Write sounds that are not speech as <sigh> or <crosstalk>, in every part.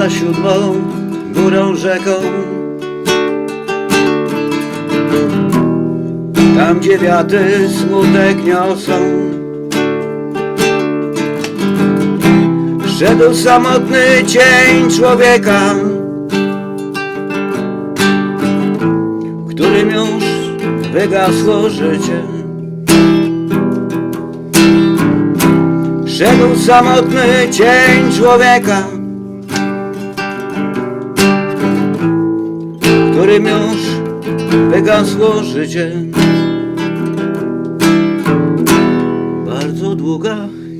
za siódmą górą rzeką. Tam gdzie wiatry smutek niosą. Szedł samotny cień człowieka W którym już wygasło życie. Szedł samotny cień człowieka wygasło życie. Bardzo długa,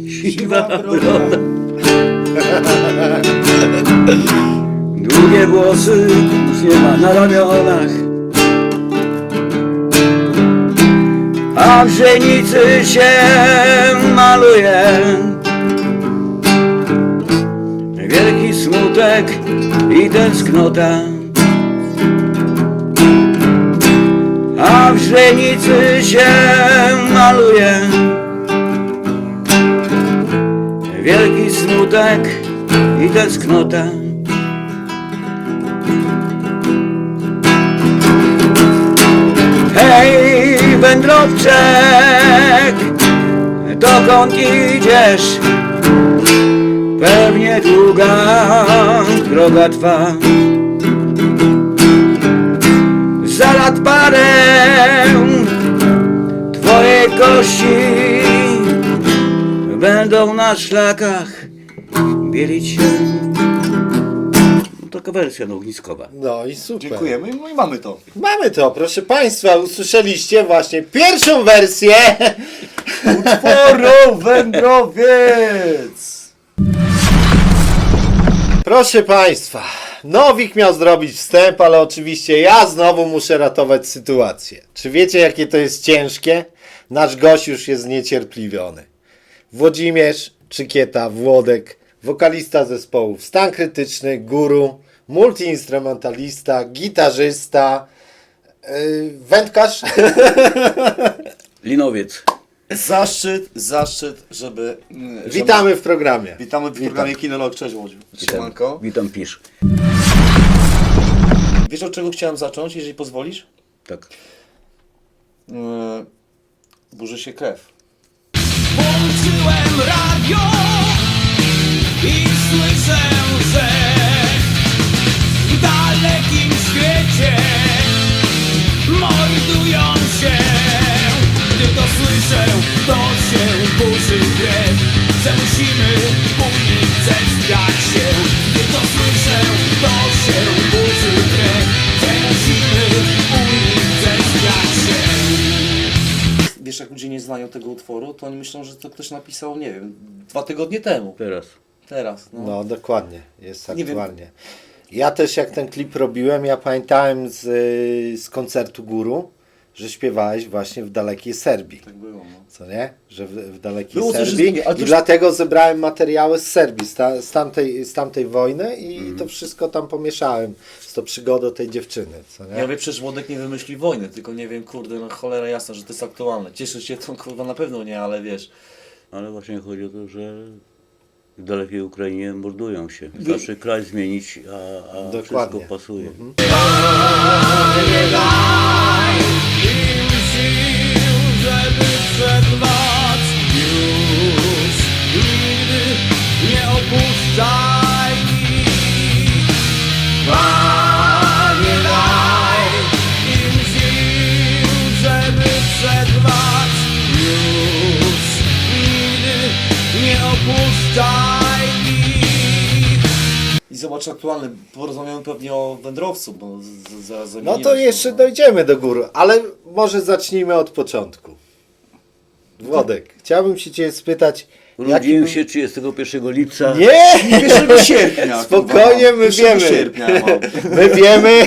siwa broda Długie włosy już nie ma na ramionach. A w żenicy się maluje. Wielki smutek i tęsknota A w żenicy się maluje. Wielki smutek i tęsknota Hej, wędrowczek, dokąd idziesz? Pewnie długa droga twa Lat parę Twoje kości Będą na szlakach bielić się No, Taka wersja no, ogniskowa No i super. Dziękujemy no i mamy to. Mamy to, proszę Państwa, usłyszeliście właśnie pierwszą wersję. Utworu <laughs> wędrowiec! Proszę Państwa, Nowik miał zrobić wstęp, ale oczywiście ja znowu muszę ratować sytuację. Czy wiecie, jakie to jest ciężkie? Nasz gość już jest zniecierpliwiony. Włodzimierz Czykieta, Włodek, wokalista zespołów Stan Krytyczny, Guru, multiinstrumentalista, gitarzysta, yy, wędkarz. Linowiec Zaszczyt, zaszczyt, żeby... mm, żeby- Witamy w programie. Witamy w programie Kinolog. Cześć Łodziu. Siemanko. Witam pisz Wiesz od czego chciałem zacząć, jeżeli pozwolisz? Tak Yy, burzy się krew. Włączyłem radio i słyszę, że w dalekim świecie mordują się. Gdy to słyszę, to się burzy krew, że musimy unicestwiać się. Gdy to słyszę, to się burzy krew, że musimy unicestwiać się. Wiesz, jak ludzie nie znają tego utworu, to oni myślą, że to ktoś napisał, nie wiem, dwa tygodnie temu. Teraz Teraz. No. No, dokładnie, jest Nie wiem. aktualnie. Ja też jak ten klip robiłem, ja pamiętałem z, y, z koncertu Guru, że śpiewałeś właśnie w dalekiej Serbii. Tak było, no. Co nie? Że w, w dalekiej Było coś Serbii. ale I dlatego zebrałem materiały z Serbii, z, ta, z, tamtej, z tamtej wojny i Mhm. to wszystko tam pomieszałem z tą przygodą tej dziewczyny. Co nie? Ja mówię, przecież Włodek nie wymyśli wojny, tylko nie wiem, kurde, no cholera jasna, że to jest aktualne. Cieszę się, to kurwa na pewno nie, ale wiesz. Ale właśnie chodzi o to, że w dalekiej Ukrainie mordują się. Wystarczy kraj zmienić, a, a Dokładnie. wszystko pasuje. im zobacz aktualny, porozmawiamy pewnie o wędrowcu, bo z- zaraz No zamienimy to się, jeszcze no. dojdziemy do góry, ale może zacznijmy od początku. Włodek, chciałbym się Cię spytać, Urodziłem był- się 31 lipca. Nie! <laughs> 1 sierpnia. <laughs> Spokojnie, my 1 wiemy. sierpnia mam. <laughs> My wiemy,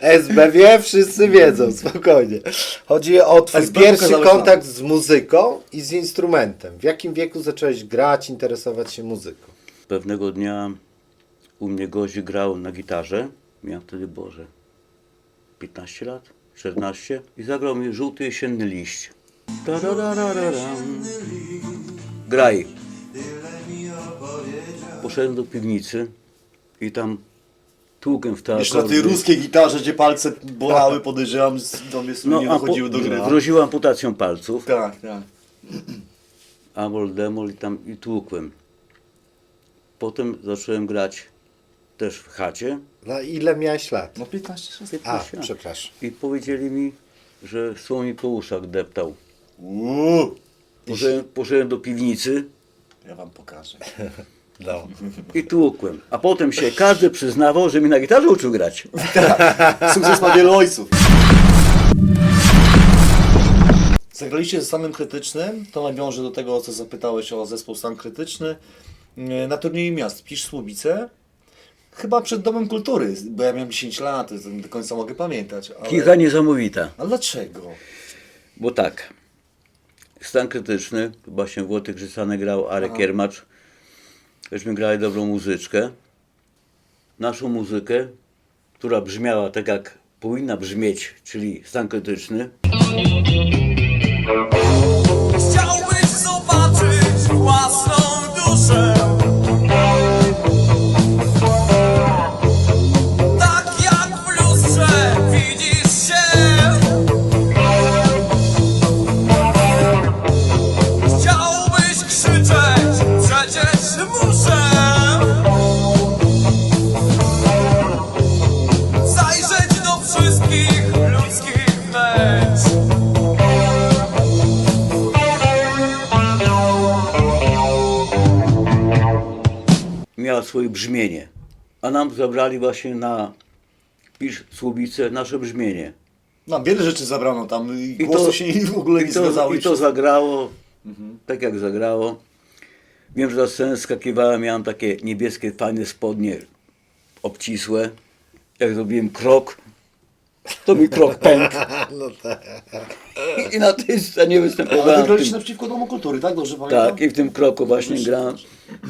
SB wie, wszyscy wiedzą, spokojnie. Chodzi o Twój SB pierwszy pokazałeś kontakt z muzyką i z instrumentem. W jakim wieku zacząłeś grać, interesować się muzyką? Pewnego dnia u mnie gość grał na gitarze. Miałem wtedy, Boże, 15 lat, 14 i zagrał mi żółty jesienny liść. Graj. Poszedłem do piwnicy, i tam tłukiem w te Wiesz, na tej ruskiej gitarze, gdzie palce bolały, podejrzewam, z- do mnie no, nie dochodziły do gry. groziło amputacją palców, Tak, tak. amol, demol i tam i tłukłem. Potem zacząłem grać też w chacie No ile miałeś lat? No 15, 16. A, 15 lat. przepraszam. i powiedzieli mi, że słoń mi po uszach deptał. Uuu, Poszedłem, poszedłem do piwnicy ja wam pokażę. No. i tłukłem. A potem się każdy przyznawał, że mi na gitarze uczył grać. <laughs> Sukces ma wielu ojców. Zagraliście z stanem krytycznym, to nawiąże do tego, o co zapytałeś o zespół stan krytyczny. Na turnieju miast Pisz Słubice, chyba przed Domem Kultury, bo ja miałem 10 lat, do końca mogę pamiętać. Ale... Kicha niesamowita. A dlaczego? Bo tak, stan krytyczny, właśnie Włotek Grzysany grał, Arek Kiermacz, żeśmy grali dobrą muzyczkę. Naszą muzykę, która brzmiała tak jak powinna brzmieć, czyli stan krytyczny, Chciałbyś zobaczyć własną duszę A nam zabrali właśnie na Pisz Słubice nasze brzmienie. Nam wiele rzeczy zabrano tam i, I głosy to- się w ogóle nie to, zgadzały. I to zagrało tak jak zagrało. Wiem, że na scenę skakiwałem, miałem takie niebieskie, fajne spodnie, obcisłe. Jak zrobiłem krok, to mi krok pękł. <laughs> No tak. I na tej scenie Ale występowałem. w wygraliście naprzeciwko Domu Kultury, tak? Dobrze pamiętam? tak, i w tym kroku właśnie grałem.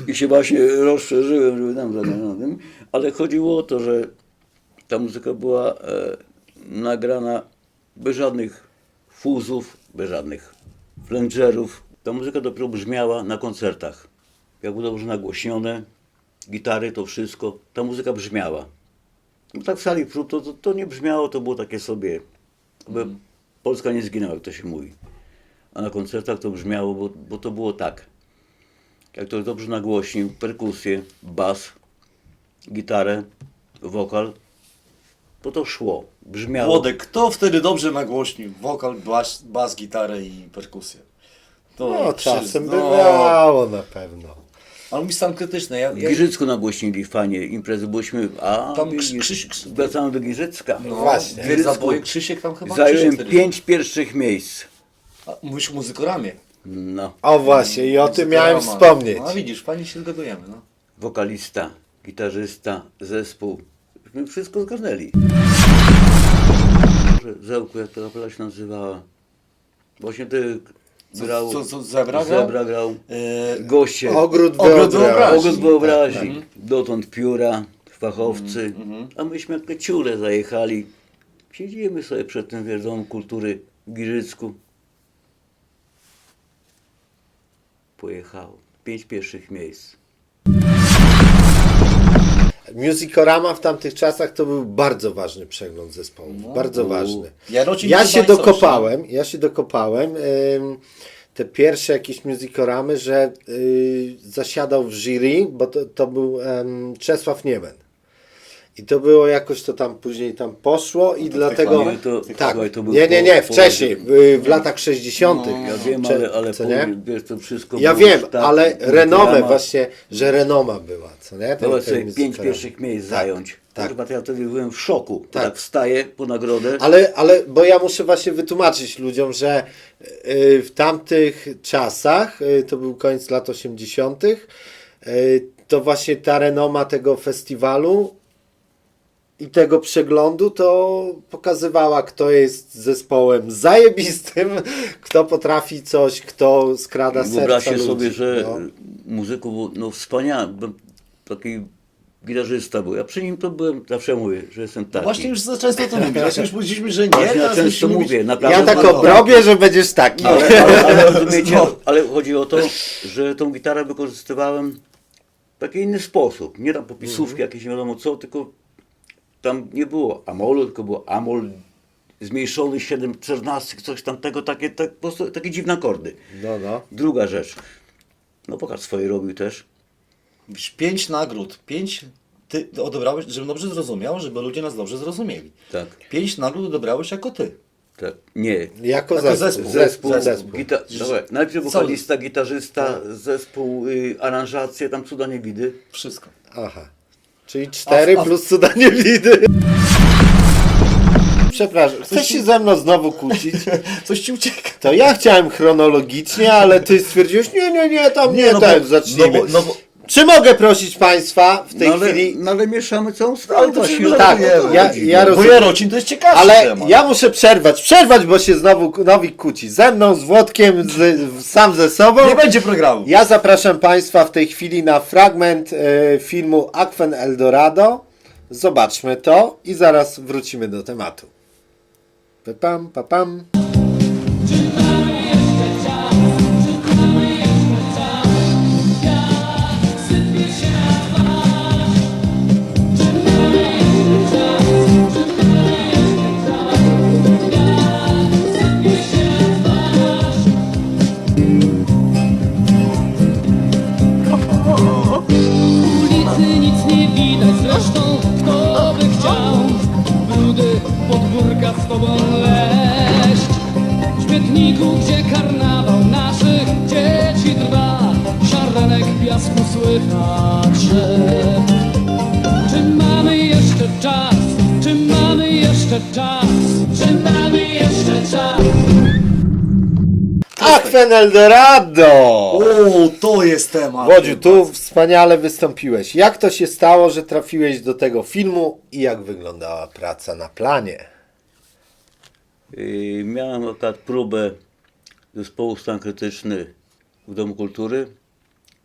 I się właśnie rozszerzyłem, żeby tam zagrać na tym. Ale chodziło o to, że ta muzyka była e, nagrana bez żadnych fuzów, bez żadnych flangerów. Ta muzyka dopiero brzmiała na koncertach. Jak było dobrze nagłośnione, gitary, to wszystko, ta muzyka brzmiała. No tak w sali prób to, to, to nie brzmiało, to było takie sobie, jakby Polska nie zginęła, jak to się mówi. A na koncertach to brzmiało, bo, bo to było tak. Jak ktoś dobrze nagłośnił, perkusję, bas, gitarę, wokal, to to szło, brzmiało. Włodek, kto wtedy dobrze nagłośnił? Wokal, bas, bas gitarę i perkusję. To No przy- czasem no. bywało na pewno. Ale mi stan krytyczny. Ja, W ja, Giżycku nagłośnili fajnie imprezy, byliśmy, a Tam Krzyś- Krzyś- wracamy do Giżycka. no, właśnie. Dwie zaboje, Krzysiek tam chyba Zająłem Krzysiek wtedy- pięć pierwszych miejsc. A, Mówisz o muzykoramie. No, O właśnie, i o tym miałem wspomnieć. No widzisz, fajnie się zgadujemy. No. wokalista, gitarzysta, zespół. My wszystko zgarnęli. Zełku, jak ta kapela się nazywała. Właśnie ty grał, co- co, Zebra grał? Zebra grał. E, Goście, Ogród Ogród wyobraźni. wyobraźni. ogród wyobraźni. Dotąd pióra, fachowcy. A myśmy jak te ciule zajechali. Siedzimy sobie przed tym Domem Kultury w Giżycku. Pojechało. Pięć pierwszych miejsc. Musicorama w tamtych czasach to był bardzo ważny przegląd zespołów. No. bardzo ważny. Ja to się coś, dokopałem, ja się dokopałem. ym, te pierwsze jakieś musicoramy, że y, zasiadał w jury, bo to, to był Czesław Niemen. I to było jakoś to tam później tam poszło i dlatego. Nie, to- tak, słuchaj, to był nie, nie, nie, po- wcześniej, w, w latach 60. Ja wiem, ale, ale co nie? wiesz, to wszystko Ja było wiem, tak, ale programa- renomę właśnie, że renoma była, co nie? Zobacz ten sobie pięć pierwszych miejsc Tak, zająć. tak. Kurwa, to ja wtedy byłem w szoku. Tak, Tak. tak wstaję po nagrodę. Ale, ale, bo ja muszę właśnie wytłumaczyć ludziom, że y, w tamtych czasach, y, to był koniec lat 80., y, to właśnie ta renoma tego festiwalu i tego przeglądu to pokazywała, kto jest zespołem zajebistym, <laughs> kto potrafi coś, kto skrada serca Wyobraźcie ludzi. sobie, że no. muzyków, był, no wspaniały, taki gitarzysta był. Ja przy nim to byłem, zawsze mówię, że jestem No taki. właśnie już za często to mówisz. Właśnie już powiedzieliśmy, że nie. Właśnie ja często mówię, naprawdę. Ja tak no, obrobię, że będziesz taki. Ale, ale, ale, <laughs> rozumiecie, ale chodzi o to, że tą gitarę wykorzystywałem taki inny sposób. Nie tam popisówki jakieś nie wiadomo co, tylko tam nie było amolu, tylko było amol zmniejszony 7 czternastych, coś tamtego, takie, tak, po prostu, takie dziwne akordy. No, no. Druga rzecz. No pokaż swoje robił też. Pięć nagród, pięć ty odebrałeś, żebym dobrze zrozumiał, żeby ludzie nas dobrze zrozumieli. Tak. Pięć nagród odebrałeś jako ty. Tak. Nie. Jako, Jako zespół. zespół. Zespół, Zespół. Gita- Dawaj, najpierw wokalista, gitarzysta, zespół, y, aranżacje, tam cuda nie widy. Wszystko. Aha. Czyli cztery A- a- plus cuda nie widy. Przepraszam, chcesz się ze mną znowu kłócić? <laughs> Coś ci ucieka. To ja chciałem chronologicznie, ale ty stwierdziłeś, nie, nie, nie, tam nie, no ten, bo- zacznijmy. no bo- no bo- Czy mogę prosić Państwa w tej No ale, chwili... no ale mieszamy całą sprawę. właśnie. się Tak, ja, ja Bo rozumiem. Jarocin to jest ciekawszy Ale temat. ja muszę przerwać, przerwać, bo się znowu Nowik kłóci. Ze mną, z Włodkiem, z, sam ze sobą. Nie będzie programu. Ja zapraszam Państwa w tej chwili na fragment e, filmu Aquen Eldorado. Zobaczmy to i zaraz wrócimy do tematu. Pam, pa, pam. Śmietniku, gdzie karnawał naszych dzieci trwa Ziarenek piasku słychać. Czy mamy jeszcze czas? Czy mamy jeszcze czas? Czy mamy jeszcze czas? Aquen Eldorado! O, to jest temat. Wodziu, tu wspaniale wystąpiłeś. Jak to się stało, że trafiłeś do tego filmu i jak wyglądała praca na planie? Y, Miałem akurat próbę zespołu Stan Krytyczny w Domu Kultury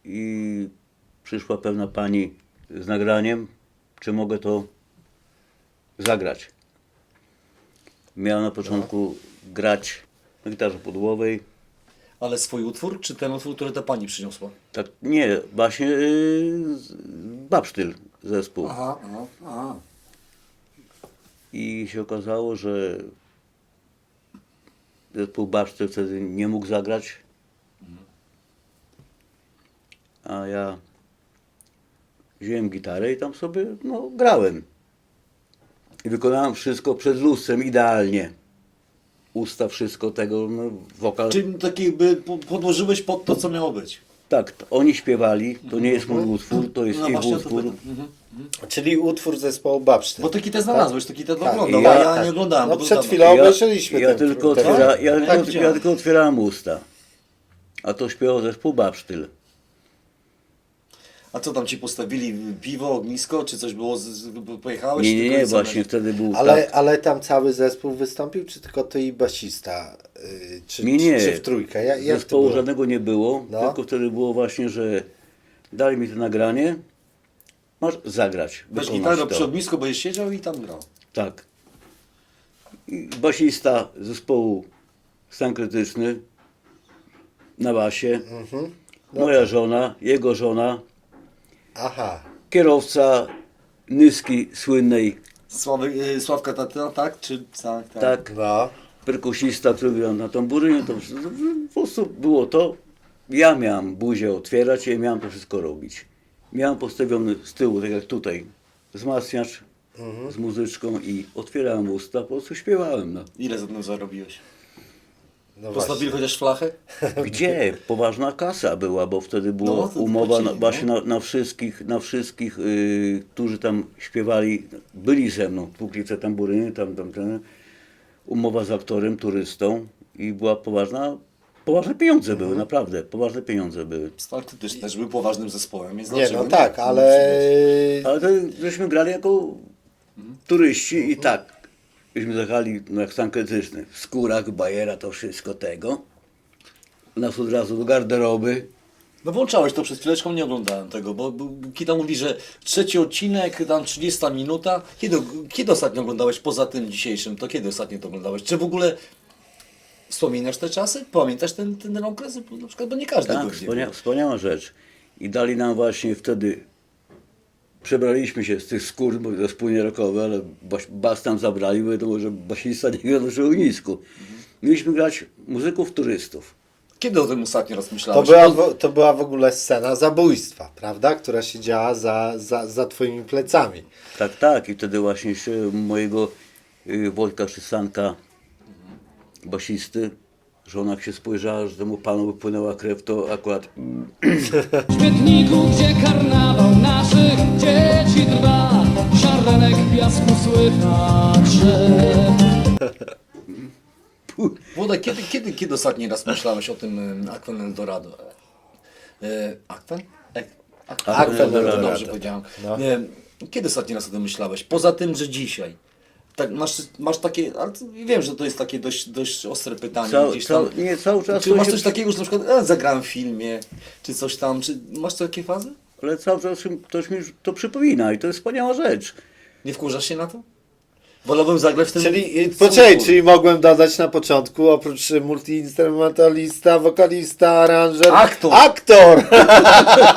i przyszła pewna pani z nagraniem, czy mogę to zagrać. Miałem na początku grać na gitarze podłowej, Ale swój utwór, czy ten utwór, który ta pani przyniosła? tak nie, właśnie yy, Babsztyl zespół. Aha, aha, aha. I się okazało, że zespół Baszty wtedy nie mógł zagrać. A ja wziąłem gitarę i tam sobie no, grałem. I wykonałem wszystko przed lustrem idealnie. Usta, wszystko tego, no, wokal. Czyli taki jakby po- podłożyłeś pod to, co miało być. Tak, to oni śpiewali, to nie jest mój utwór, to jest No ich właśnie o to utwór. pytam. Mhm. Czyli utwór zespołu Babsztyn. Bo taki te znalazłeś, te Tak, oglądał, ja- a ja tak. nie oglądałem. No bo to przed dawno. chwilą obejrzeliśmy ja, ten- tylko ten otwiera, film. ja, Tak, tylko, ja tylko otwierałem usta. A to śpiewał zespół Babsztyl. A co tam ci postawili? Piwo, ognisko, czy coś było? Z, z, pojechałeś? Nie, nie, nie, właśnie wtedy był Ale, tak. ale tam cały zespół wystąpił, czy tylko ty i basista? Yy, czy, Nie, nie. czy w trójkę? Ja, jak to Zespołu było? żadnego nie było, No. tylko wtedy było właśnie, że dali mi to nagranie, masz zagrać, Weź wykonać gitarę to. przy ognisku, będziesz siedział i tam grał. Tak. I basista zespołu Stan Krytyczny na basie, Mhm. moja żona, jego żona, Aha. kierowca Nyski słynnej, Sławy, y, Sławka Tatyna, tak? Czy, tak, tak. tak, No. perkusista, który grał na tamburynie, to wszystko- po prostu było to. Ja miałem buzię otwierać i miałem to wszystko robić. Miałem postawiony z tyłu, tak jak tutaj, wzmacniacz z muzyczką i otwierałem usta, po prostu śpiewałem. No. Ile za tym zarobiłeś? No Postawili chociaż flachę? <laughs> Gdzie? Poważna kasa była, bo wtedy była No, to umowa na, płacili, właśnie no. na, na wszystkich, na wszystkich yy, którzy tam śpiewali, byli ze mną, tłuklice tamburyny, tam, tam, ten, umowa z aktorem, turystą i była poważna, poważne pieniądze były, Mhm. naprawdę, poważne pieniądze były. Stal też, też był poważnym zespołem, więc Nie, dlaczego no tak, ale... Ale to, żeśmy grali jako turyści i tak, żeśmy zajechali no jak stan krytyczny, w skórach, bajera, to wszystko tego. Nas od razu do garderoby, No włączałeś to przed chwileczką, nie oglądałem tego, bo Kita mówi, że trzeci odcinek, tam 30 minuta. Kiedy, kiedy ostatnio oglądałeś poza tym dzisiejszym? To kiedy ostatnio to oglądałeś? Czy w ogóle wspominasz te czasy? Pamiętasz ten, ten okres? Na przykład, bo nie każdy Tak, wspania był. wspaniała rzecz. I dali nam właśnie wtedy, przebraliśmy się z tych skór, bo to wspólnie rokowe, ale bas, bas tam zabrali, bo to może basista nie gra na nisku. Mieliśmy grać muzyków turystów. Kiedy o tym ostatnio raz To myślałeś? była, w- to była w ogóle scena zabójstwa, prawda? Która się działa za, za, za twoimi plecami. Tak, tak. I wtedy właśnie się mojego y, Wojtka Szysanka, basisty, żona jak się spojrzała, że temu panu wypłynęła krew, to akurat W śmietniku, gdzie karnawał naszych dzieci trwa Szarlenek piasku słychać. Włodek, kiedy, kiedy, kiedy ostatni raz myślałeś o tym em, Aquan Eldorado? E, Aquan? E, Aquan Aquan Eldorado, dobrze powiedziałem. No. Kiedy ostatni raz o tym myślałeś? Poza tym, że dzisiaj. Tak, masz, masz takie, ale wiem, że to jest takie dość, dość ostre pytanie. Cał- gdzieś tam. cał- nie, cały czas Czy masz się- coś takiego, że na przykład e, zagrałem w filmie, czy coś tam, czy masz takie fazy? ale cały czas ktoś mi to przypomina i to jest wspaniała rzecz. Nie wkurzasz się na to? Wolałbym zagrać w tym Czyli, poczekaj, czyli mogłem dodać na początku, oprócz y, multiinstrumentalista, wokalista, aranżer, Aktor. aktor!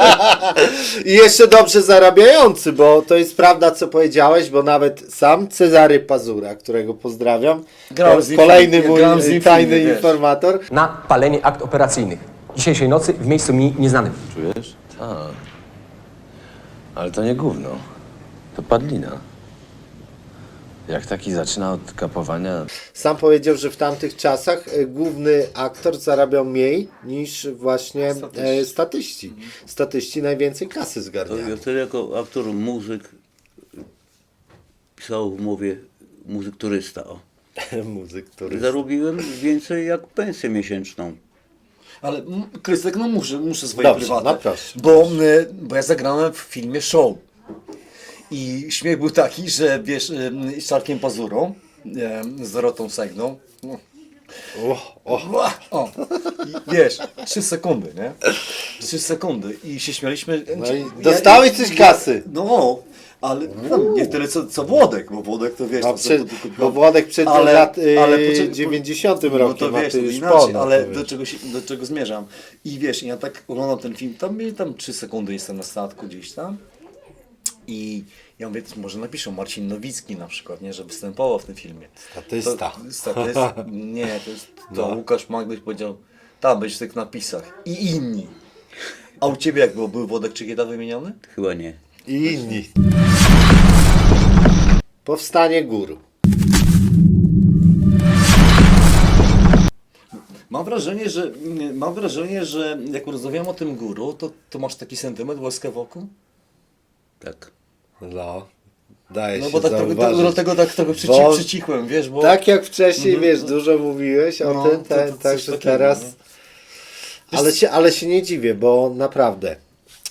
<laughs> I jeszcze dobrze zarabiający, bo to jest prawda, co powiedziałeś, bo nawet sam Cezary Pazura, którego pozdrawiam, Grałem z kolejny mój grałem z tajny wiesz. informator, na palenie akt operacyjnych. Dzisiejszej nocy w miejscu mi nieznanym. Czujesz? Tak. Ale to nie gówno. To padlina. Jak taki zaczyna od kapowania, sam powiedział, że w tamtych czasach y, główny aktor zarabiał mniej niż właśnie statyści. statyści. Statyści najwięcej kasy To zgarniali. ja wtedy jako aktor, muzyk pisał w umowie muzyk turysta. O. <laughs> Muzyk, który... Zarobiłem więcej jak pensję miesięczną. Ale m, Krystek, no muszę, muszę swoje Dobrze, prywatne. no proszę. Bo, y, bo ja zagrałem w filmie Show. I śmiech był taki, że wiesz, z Czarkiem Pazurą, z Dorotą Segną. no, O, o. Ła! O, i wiesz, trzy sekundy, nie? Trzy sekundy i się śmialiśmy. No i dostałeś coś kasy. No, ale no, nie tyle co, co Włodek, bo Włodek to wiesz... No, przy, to, bo Włodek przed Ale- lat y, ale po- 90 no rokiem, to wiesz, już inaczej, ponad, ale do czego, się, do czego zmierzam. I wiesz, ja tak oglądam ten film, tam mieli tam 3 sekundy jestem na statku gdzieś tam. I ja mówię, może napiszą Marcin Nowicki na przykład, nie, że występował w tym filmie. Statysta. To, statysta. <laughs> Nie, to jest to Łukasz Magdyś powiedział, tam być w tych napisach. I inni. A u ciebie jak było? Był Włodek Czykieta wymieniony? Chyba nie. I inni. Powstanie gór. Mam wrażenie, że mam wrażenie, że jak rozmawiam o tym góru, to, to masz taki sentyment, łaskę wokół? Tak. No, daje No się bo tak, trochę- zauważyć. dlatego tak trochę przyci, Bo- przycichłem, wiesz, bo... Tak jak wcześniej, wiesz, dużo mówiłeś o. No, tym, ten, to także teraz... nie? Ale się, ale się nie dziwię, bo naprawdę...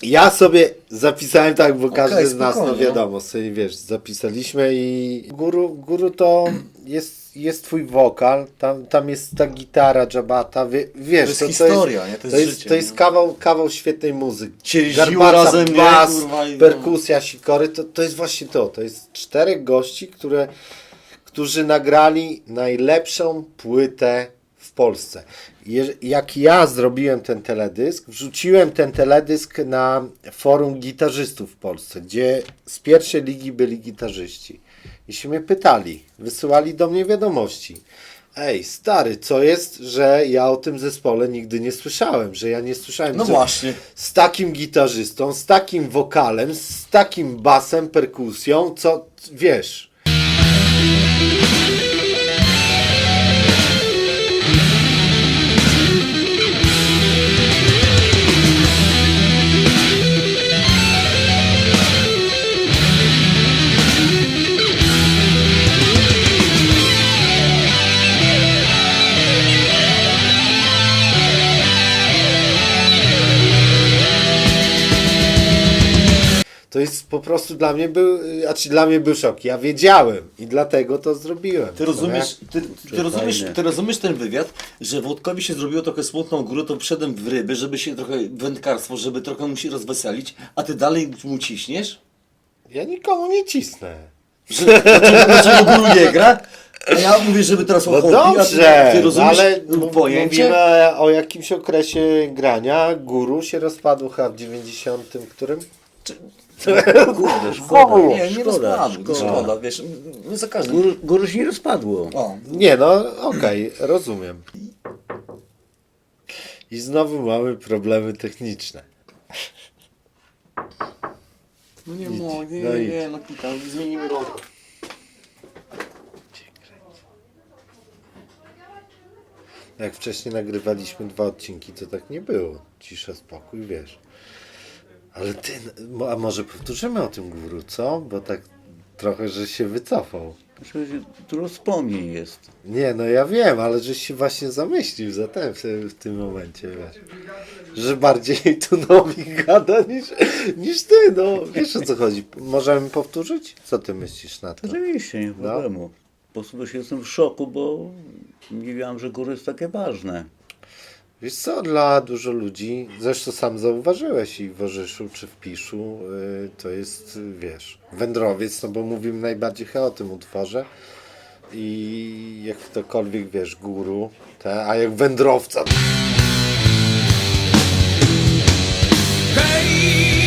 Ja sobie zapisałem tak, bo każdy z nas, no spokojnie, wiadomo, sobie wiesz, zapisaliśmy i guru, guru to jest, jest twój wokal, tam, tam jest ta gitara, dżabata, wie, wiesz, To jest historia, nie? To jest życie, to jest nie? kawał, kawał świetnej muzyki. Garbaca, razem, nie? bas, Kurwa, i- no. perkusja, sikory, to, to jest właśnie to, to jest czterech gości, które, którzy nagrali najlepszą płytę w Polsce. Je- Jak ja zrobiłem ten teledysk, wrzuciłem ten teledysk na forum gitarzystów w Polsce, gdzie z pierwszej ligi byli gitarzyści. I się mnie pytali, wysyłali do mnie wiadomości. Ej, stary, co jest, że ja o tym zespole nigdy nie słyszałem, że ja nie słyszałem. No właśnie. Z takim gitarzystą, z takim wokalem, z takim basem, perkusją, co wiesz. Po prostu dla mnie był, znaczy dla mnie był szok. Ja wiedziałem i dlatego to zrobiłem. Ty rozumiesz, No ty, ty, rozumiesz, ty rozumiesz ten wywiad, że Włodkowi się zrobiło trochę smutną górę, to wszedłem w ryby, żeby się trochę, wędkarstwo, żeby trochę mu się rozweselić, a ty dalej mu ciśniesz? Ja nikomu nie cisnę. Że, dlaczego, dlaczego guru nie gra? A ja mówię, żeby teraz o No hobby, a ty, dobrze, ty rozumiesz ale pojęcie? mówimy o jakimś okresie grania. Guru się rozpadł chyba w 90 którym? Kurde, szkoda. Nie, nie szkoda, rozpadł, szkoda. szkoda, wiesz, nie za każdym. Gór, gór się nie rozpadło. O, Nie no, okej, rozumiem. I znowu mamy problemy techniczne. no nie mogę, nie, no nie, no kita, zmienimy rolę. Jak wcześniej nagrywaliśmy dwa odcinki, to tak nie było. Cisza, spokój, wiesz. Ale ty, a może powtórzymy o tym guru, co? Bo tak trochę, że się wycofał. Znaczy, Dużo wspomnień jest. Nie, no ja wiem, ale żeś się właśnie zamyślił za ten, w, tym- w tym momencie, wiesz. Że bardziej <laughs> tu nowi gada niż, niż ty, no. Wiesz o co chodzi. Możemy powtórzyć? Co ty myślisz na to? Oczywiście, nie No. problemu. Po prostu dość jestem w szoku, bo nie wiedziałem, że góry jest takie ważne. Wiesz co, dla dużo ludzi, zresztą sam zauważyłeś i w Orzyszu czy w Piszu, y, to jest, y, wiesz, wędrowiec, no bo mówimy najbardziej o tym utworze. I jak ktokolwiek, wiesz, guru, te, a jak wędrowca, Hej,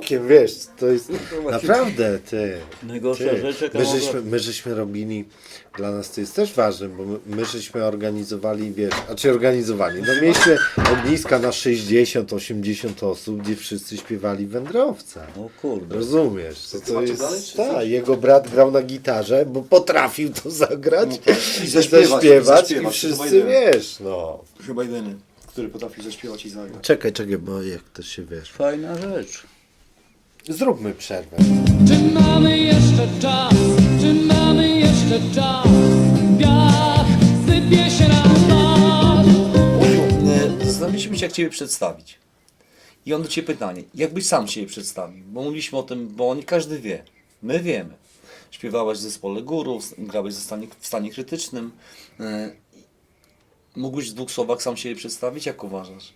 całkiem, wiesz, to jest naprawdę, ty. Najgorsza Ty, rzecz, jaka my, mogła- żeśmy, my żeśmy robili, dla nas to jest też ważne, bo my, my żeśmy organizowali, wiesz, a czy organizowali, no mieliśmy ogniska na 60-80 osób, gdzie wszyscy śpiewali wędrowca. O kurde. Rozumiesz, to, to macie jest, czy tak, coś? jego brat grał na gitarze, bo potrafił to <laughs> zagrać I i zaśpiewać, zaśpiewać, i zaśpiewać, to wszyscy, wiesz, no. Chyba jedyny, który potrafi zaśpiewać i zagrać. Czekaj, czekaj, bo jak to się, wiesz, Fajna rzecz. Zróbmy przerwę. Czy mamy jeszcze czas? Czy mamy jeszcze czas? Piach sypie się na twarz e, zastanawialiśmy się, jak Ciebie przedstawić. I on do Ciebie pytanie, jakbyś sam siebie przedstawił? Bo mówiliśmy o tym, bo nie każdy wie. My wiemy. Śpiewałaś w zespole górów, grałeś w stanie, w stanie krytycznym. E, Mógłbyś w dwóch słowach sam siebie przedstawić? Jak uważasz?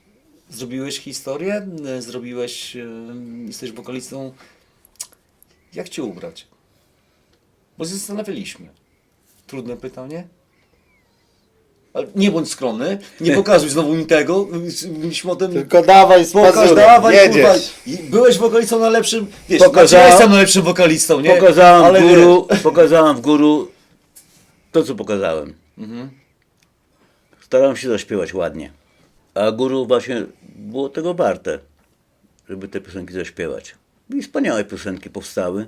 Zrobiłeś historię? E, Zrobiłeś... e, Jesteś wokalistą? Jak Cię ubrać? Bo się zastanawialiśmy. Trudne pytanie? Ale nie bądź skromny, nie <laughs> pokazuj znowu mi tego. Mieliśmy o tym. Tylko dawaj z Pokaż, dawaj, jedziesz. Byłeś wokalistą najlepszym. Wiesz, Pokazałem- jestem najlepszym wokalistą, nie? Pokazałem Ale w góru, pokazałem w góru to, co pokazałem. Starałem się zaśpiewać ładnie. A guru właśnie było tego warte, żeby te piosenki zaśpiewać. I wspaniałe piosenki powstały.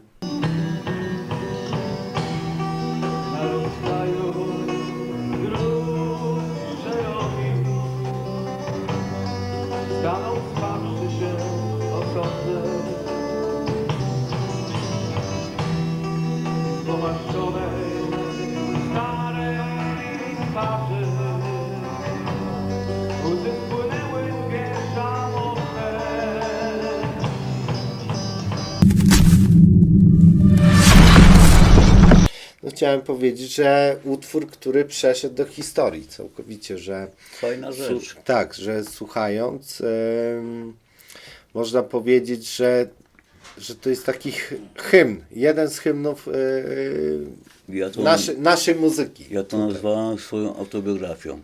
Że utwór, który przeszedł do historii całkowicie, że Fajna rzecz. tak, że słuchając em, można powiedzieć, że, że to jest taki hymn, jeden z hymnów e, Ja to, naszy, naszej muzyki. ja to nazwałem swoją autobiografią.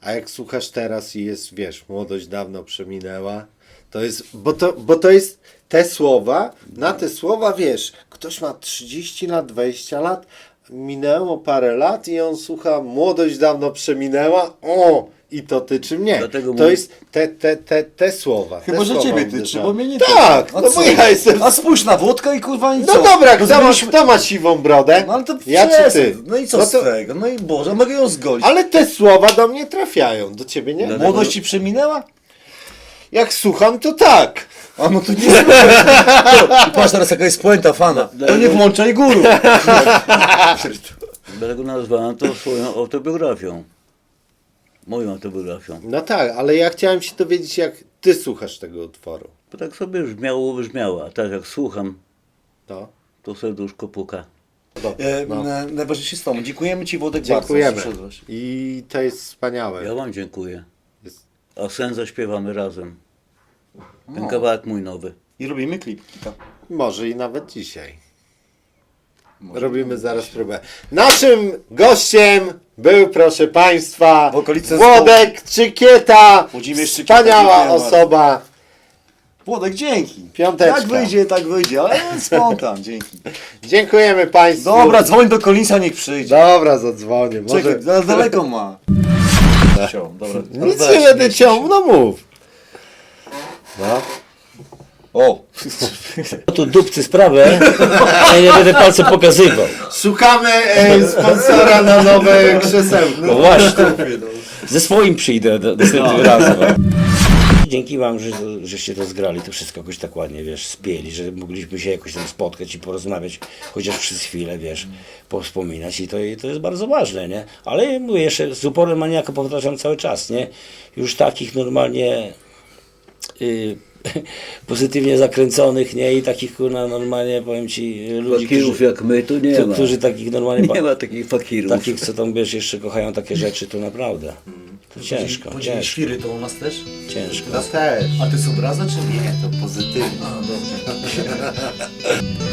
A jak słuchasz teraz i jest, wiesz, młodość dawno przeminęła, to jest, bo to, bo to jest te słowa, na te słowa, wiesz, ktoś ma 30 lat, 20 lat, minęło parę lat i on słucha, młodość dawno przeminęła, o, i to tyczy mnie. Dlatego to mówię- jest te, te, te, te słowa. Chyba, te że słowa ciebie uderzają. tyczy, bo mnie nie Tak, tyczy. A no bo co? ja jestem... A spójrz na wódkę i kurwa i No co? dobra, kto ma, kto ma siwą brodę? No ale to ja czy przestań. ty? No i co No z to- tego? No i Boże, mogę ją zgolić. Ale te słowa do mnie trafiają, do ciebie nie? Dlatego- Młodość ci przeminęła? Jak słucham, to tak. A no to nie I <laughs> patrz teraz jaka jest puenta fana. To nie włączaj guru. <laughs> Dlatego nazwałem to swoją autobiografią. Moją autobiografią. No tak, ale ja chciałem się dowiedzieć, jak ty słuchasz tego utworu. Bo tak sobie brzmiało, brzmiało. A teraz jak słucham, No. to serduszko puka. E, No. na- Najważniejsze jest to. Dziękujemy Ci Włodek Dziękujemy. bardzo, że przyszedłeś. I to jest wspaniałe. Ja wam dziękuję. Jest- A sen zaśpiewamy razem. Ten kawałek mój nowy. I robimy klip. Kilka. Może i nawet dzisiaj. Robimy zaraz próbę. Naszym gościem był, proszę Państwa, W okolicy Włodek Czykieta. Włodzimierz Czykieta, Wspaniała dziękuję osoba. Włodek, dzięki. Piąteczka. Jak wyjdzie, tak wyjdzie, ale spontan, <laughs> dzięki. Dziękujemy Państwu. Dobra, dzwoń do Kolinsa, niech przyjdzie. Dobra, zadzwonię. Może... Czekaj, za daleko ma. <laughs> Ciął, dobra. Nic nie będę ciął, no mów. No. O! tu dupcy sprawę, ja nie będę palcem pokazywał. Szukamy e, sponsora na nowe krzesełko. No właśnie, ze swoim przyjdę do, następnym razem. Dzięki wam, że, żeście to zgrali, to wszystko jakoś tak ładnie, wiesz, spieli, że mogliśmy się jakoś tam spotkać i porozmawiać, chociaż przez chwilę, wiesz, powspominać i to, i to jest bardzo ważne, nie? Ale mówię jeszcze, z uporem maniaka powtarzam cały czas, nie? Już takich normalnie y, <laughs> pozytywnie zakręconych, nie? I takich, kurna, normalnie, powiem ci, ludzi, Fakirów którzy, jak my, tu nie którzy, ma. którzy takich normalnie... Nie ma takich fakirów. Takich, co tam wiesz, jeszcze kochają takie rzeczy, to naprawdę. To ciężko, Podzieli ciężko, świry to u nas też? ciężko. Nas też. A ty z obraza czy nie? Nie, to pozytywnie. A, dobrze. <laughs>